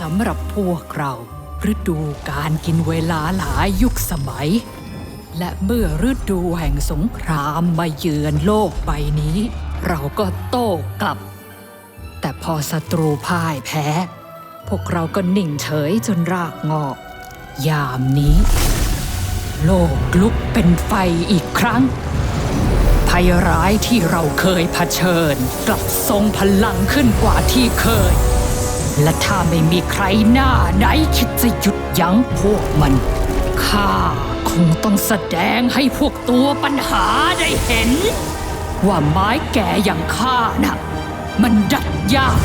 สำหรับพวกเราฤดูการกินเวลาหลายยุคสมัย และเมื่อฤดูแห่งสงครามมาเยือนโลกใบนี้ เราก็โต้กลับ แต่พอศัตรูพ่ายแพ้ พวกเราก็นิ่งเฉยจนรากงอก ยามนี้ โลกลุกเป็นไฟอีกครั้ง ภัยร้ายที่เราเคยเผชิญ กลับทรงพลังขึ้นกว่าที่เคย และถ้าไม่มีใครหน้าไหนคิดจะหยุดยั้งพวกมัน ข้าคงต้องแสดงให้พวกตัวปัญหาได้เห็น ว่าไม้แก่อย่างข้าน่ะมันดัดยาก